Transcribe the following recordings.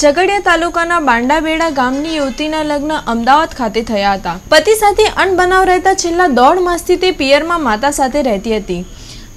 ઝઘડિયા તાલુકાના બાંડાબેડા ગામની યુવતીના લગ્ન અમદાવાદ ખાતે થયા હતા. પતિ સાથે અણબનાવ રહેતા છેલ્લા દોઢ માસથી તે પિયરમાં માતા સાથે રહેતી હતી.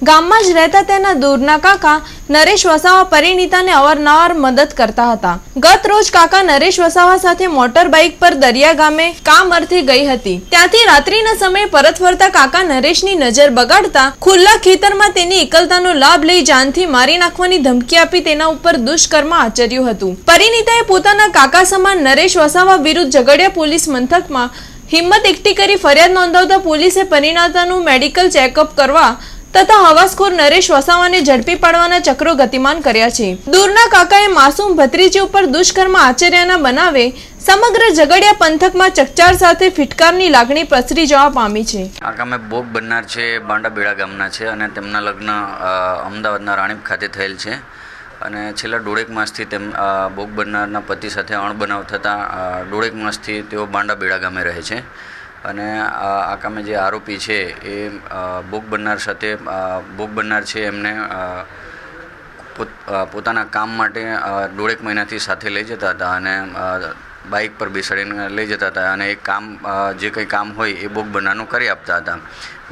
ગામમાં જ રહેતા તેના દૂરના કાકા નરેશ વસાવા પરિણીતાને અવારનવાર મદદ કરતા હતા. ગત રોજ કાકા નરેશ વસાવા સાથે મોટર બાઇક પર દરિયા ગામે કામ અર્થે ગઈ હતી. ત્યાંથી રાત્રિના સમયે પરત ફરતા કાકા નરેશની નજર બગાડતા ખુલ્લા ખેતરમાં તેની એકલતાનો લાભ લઈ જાનથી મારી નાખવાની ધમકી આપી તેના ઉપર દુષ્કર્મ આચર્યું હતું. પરિણીતાએ પોતાના કાકા સમાન નરેશ વસાવા વિરુદ્ધ ઝઘડિયા પોલીસ મથકમાં હિંમત એકઠી કરી ફરિયાદ નોંધાવતા પોલીસે પરિણીતાનું મેડિકલ ચેકઅપ કરવા તથા હવાસખોર નરેશ વસાવાને ઝડપી પાડવાના ચક્રો ગતિમાન કર્યા છે. દૂરના કાકાએ માસૂમ ભત્રીજી ઉપર દુષ્કર્મ આચર્યાના બનાવે સમગ્ર ઝઘડિયા પંથકમાં ચકચાર સાથે ફિટકારની લાગણી પ્રસરી જવા પામી છે. આ ગામે ભોગ બનનાર છે બાંડાબેડા ગામના છે અને તેમના લગ્ન અમદાવાદના રાણીપ ખાતે થયેલ છે. અને છેલ્લા દોઢેક માસથી તેમ ભોગ બનનારના પતિ સાથે અણબનાવ થતાં ડોળેક માસથી તેઓ બાંડાબેડા ગામે રહે છે. અને આ કામે જે આરોપી છે એ ભોગ બનનાર સાથે ભોગ બનનાર છે એમને પોત- પોતાના કામ માટે દોઢેક મહિનાથી સાથે લઈ જતા હતા અને બાઇક પર બેસાડીને લઈ જતા હતા અને એ કામ જે કંઈ કામ હોય એ ભોગ બનારનું કરી આપતા હતા.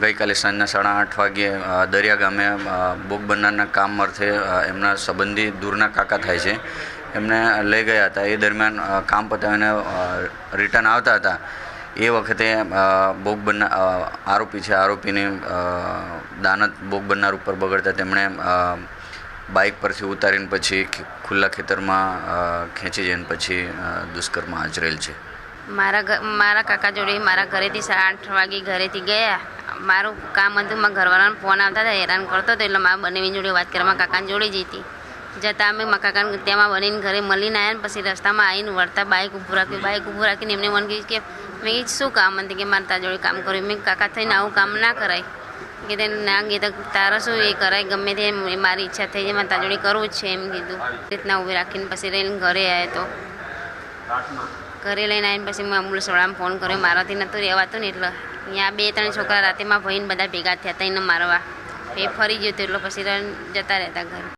ગઈકાલે સાંજના સાડા આઠ વાગ્યે દરિયા ગામે બોગ બનારના કામ અર્થે એમના સંબંધી દૂરના કાકા થાય છે. એમને લઈ ગયા હતા. એ દરમિયાન કામ પતાવીને રિટર્ન આવતા હતા. એ વખતે ભોગ બનનાર આરોપી છે, આરોપીને દાનત ભોગ બનનાર ઉપર બગડતા તેમણે બાઇક પરથી ઉતારીને પછી ખુલ્લા ખેતરમાં ખેંચી જઈને પછી દુષ્કર્મ આચરેલ છે. મારા મારા કાકા જોડે મારા ઘરેથી સાડા આઠ વાગે ઘરેથી ગયા. મારું કામ હતું, મારા ઘરવાળાને ફોન આવતા હતા, હેરાન કરતો હતો, એટલે મારા બંને જોડે વાત કરવા કાકાને જોડે જતી જતા અમે કાકાને ત્યાં બનીને ઘરે મળીને આવ્યા ને પછી રસ્તામાં આવીને વળતા બાઇક ઊભું રાખ્યું બાઇક ઊભું રાખીને એમને મને કહ્યું કે મેં કીધું શું કામ હતી કે મારે તારા જોડે કામ કર્યું? મેં કાકા થઈને આવું કામ ના કરાય. કે તેને ના કીધું તારા શું એ કરાય? ગમે તે મારી ઈચ્છા થઈ જાય, મારે તારા જોડે કરવું જ છે એમ કીધું. રીતના ઊભી રાખીને પછી રહીને ઘરે આવે તો. ઘરે લઈને આવીને પછી મેં એમ્બ્યુલન્સવાળાને ફોન કર્યો. મારાથી નહોતું રહેવાતું ને એટલે ત્યાં બે ત્રણ છોકરા રાતે માં ભાઈને બધા ભેગા થયા હતા એને મારવા. એ ફરી ગયો તો એટલે પછી જતા રહેતા ઘરે.